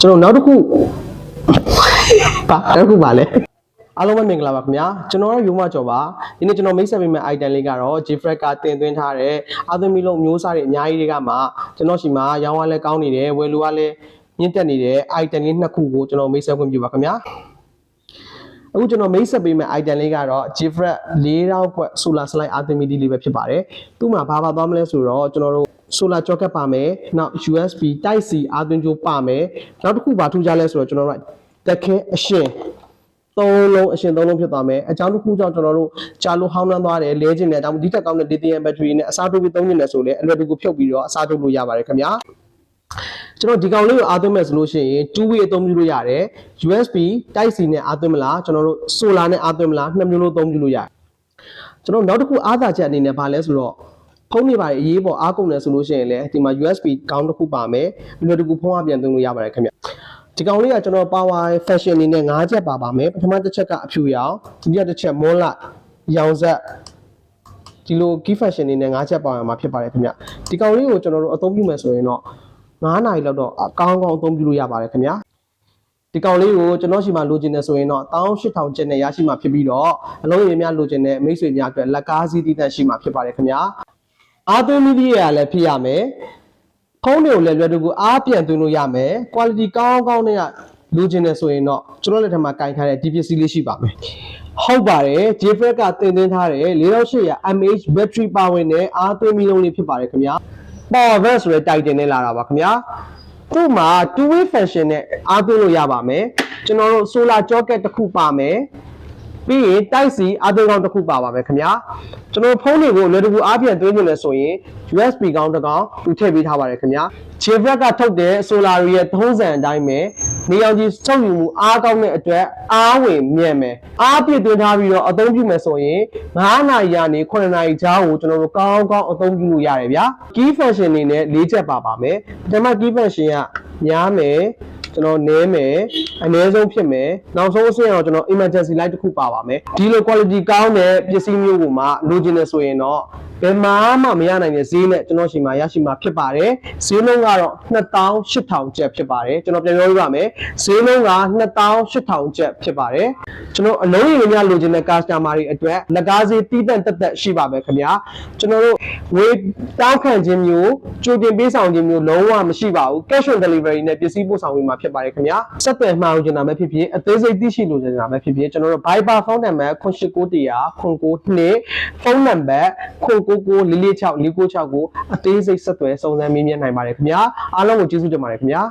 ကျွန်တော်နောက်တစ်ခုပါနောက်တစ်ခုပါလဲအားလုံးပဲမင်္ဂလာပါခင်ဗျာကျွန်တော်တို့ရုံမကျော်ပါဒီနေ့ကျွန်တော်မိတ်ဆက်ပေးမယ့် item လေးကတော့ Jfrag ကတင်သွင်းထားတဲ့အာသမီလုံးမျိုးစားတွေအများကြီးတွေကမှကျွန်တော်ရှိမှာရောင်းရလဲကောင်းနေတယ်ဝယ်လူကလည်းမြင့်တက်နေတဲ့ item လေးနှစ်ခုကိုကျွန်တော်မိတ်ဆက်ခွင့်ပြုပါခင်ဗျာ အခုကျွန်တော်မိတ်ဆက်ပေးမယ့် item လေးကတော့ Jfrag 4000ခွက် solar slide Artemidi လေးပဲဖြစ်ပါတယ်သူ့မှာဘာပါသွားမလဲဆိုတော့ကျွန်တော်တို့ solar jocket ပါမယ်နောက် USB Type C အာသွင်းကြိုးပါမယ်နောက်တစ်ခုဘာထူးခြားလဲဆိုတော့ကျွန်တော်တို့တက်ခဲအရှင်သုံးလုံးအရှင်သုံးလုံးဖြစ်သွားမယ်အကြောင်းတစ်ခုကြောင့်ကျွန်တော်တို့ကြာလို့ဟောင်းနှမ်းသွားတယ်လဲခြင်းနဲ့အကြောင်းဒီတက်ကောင်းတဲ့ lithium battery နဲ့အစားထိုးပြီးသုံးနေတယ်ဆိုလည်းအလွယ်တကူဖြုတ်ပြီးတော့အစားထိုးလို့ရပါတယ်ခင်ဗျာ ကျွန်တော်ဒီကောင်လေးကိုအားသွင်းမယ်ဆိုလို့ရှိရင် two way အသုံးပြုလို့ရတယ် USB Type C နဲ့အားသွင်းမလားကျွန်တော်တို့ solar နဲ့အားသွင်းမလားနှစ်မျိုးလုံးအသုံးပြုလို့ရတယ်ကျွန်တော်နောက်တစ်ခုအားသာချက်အနေနဲ့ဗာလဲဆိုတော့ဖုန်းတွေပါအရေးပေါ်အားကုန်တယ်ဆိုလို့ရှိရင်လည်းဒီမှာ USB ကောင်းတစ်ခုပါမယ်အလွယ်တကူဖုန်းအပြန်သွင်းလို့ရပါတယ်ခင်ဗျဒီကောင်လေးကကျွန်တော် power fashion အနေနဲ့၅ချက်ပါပါမယ်ပထမတစ်ချက်ကအဖြူရောင်ဒုတိယတစ်ချက်မွန်းလိုက်ရောင်ဆက်ဒီလို key fashion အနေနဲ့၅ချက်ပါရမှာဖြစ်ပါတယ်ခင်ဗျဒီကောင်လေးကိုကျွန်တော်တို့အသုံးပြုမယ်ဆိုရင်တော့ 9နာရီလောက်တော့အကောင်းကောင်းအသုံးပြုလို့ရပါတယ်ခင်ဗျဒီကောင်လေးကိုကျွန်တော်ရှိမှလိုချင်တယ်ဆိုရင်တော့18000ကျပ်နဲ့ရရှိမှာဖြစ်ပြီးတော့အလုံးရည်များလိုချင်တဲ့မိတ်ဆွေများအတွက်လက်ကားစည်းတည်တဲ့ရှိမှာဖြစ်ပါတယ်ခင်ဗျာအားသွင်းမိပြီးရလည်းဖြစ်ရမယ်ဖုန်းတွေကိုလည်းလွယ်တကူအားပြန်သွင်းလို့ရမယ် quality ကောင်းကောင်းနဲ့ကလိုချင်တယ်ဆိုရင်တော့ကျွန်တော်လက်ထက်မှာကင်ထားတဲ့ဒီပစ္စည်းလေးရှိပါမယ်ဟုတ်ပါတယ် JFrag ကတင်သွင်းထားတဲ့4800 mAh battery power နဲ့အားသွင်းမိလုံးလေးဖြစ်ပါတယ်ခင်ဗျာ power bank ဆိုတဲ့ title နဲ့လာတာပါခင်ဗျာသူ့မှာ two way function နဲ့အားသွင်းလို့ရပါမယ်ကျွန်တော်တို့ solar jocket တစ်ခုပါမယ် ပြီးရင်တိုက်စီအားသွင်းကောင်းတစ်ခုပါပါမယ်ခင်ဗျာကျွန်တော်ဖုန်းတွေကိုလွယ်တကူအားပြန်သွင်းနေလဲဆိုရင် USB ကောင်းတစ်ကောင်သူထည့်ပေးထားပါတယ်ခင်ဗျာ Jfrag ကထုတ်တဲ့ solar ရဲ့သုံးစံအတိုင်းပဲနေအောင်ကြီးစုပ်ယူမှုအားကောင်းတဲ့အတွက်အားဝင်မြင့်မယ်အားပြည့်သွင်းထားပြီးတော့အသုံးပြုမယ်ဆိုရင်9နာရီကနေ9နာရီကြားကိုကျွန်တော်တို့ကောင်းကောင်းအသုံးပြုလို့ရတယ်ဗျာ key function အနေနဲ့၄ချက်ပါပါမယ်ပထမ key function ကများမယ် ကျွန်တော်နည်းမယ်အနည်းဆုံးဖြစ်မယ်နောက်ဆုံးအဆင့်ကတော့ကျွန်တော် emergency light တစ်ခုပါပါမယ်ဒီလို quality ကောင်းတဲ့ပစ္စည်းမျိုးကိုမှလိုချင်တယ်ဆိုရင်တော့ဘယ်မှမှမရနိုင်တဲ့ဈေးနဲ့ကျွန်တော်ရှိမှရရှိမှာဖြစ်ပါတယ်ဈေးနှုန်းကတော့2800ကျပ်ဖြစ်ပါတယ်ကျွန်တော်ပြန်ပြောပြပါမယ်ဈေးနှုန်းက2800ကျပ်ဖြစ်ပါတယ် ကျွန်တော်အလုံးရည်များလိုချင်တဲ့ customer တွေအတွက်လက်ကားဈေးတီးတန့်တက်တက်ရှိပါပဲခင်ဗျာကျွန်တော်တို့ဝေးတောင်းခံခြင်းမျိုးကြိုတင်ပေးဆောင်ခြင်းမျိုးလုံးဝမရှိပါဘူး cash on delivery နဲ့ပစ္စည်းပို့ဆောင်ပေးမှာဖြစ်ပါတယ်ခင်ဗျာဆက်သွယ်မှာအောင်ချင်တာပဲဖြစ်ဖြစ်အသေးစိတ်သိရှိလိုချင်တာပဲဖြစ်ဖြစ်ကျွန်တော်တို့ Viber ဖုန်းနံပါတ်099100 0992ဖုန်းနံပါတ်099446 496ကိုအသေးစိတ်ဆက်သွယ်စုံစမ်းမေးမြန်းနိုင်ပါတယ်ခင်ဗျာအားလုံးကိုကျေးဇူးတင်ပါတယ်ခင်ဗျာ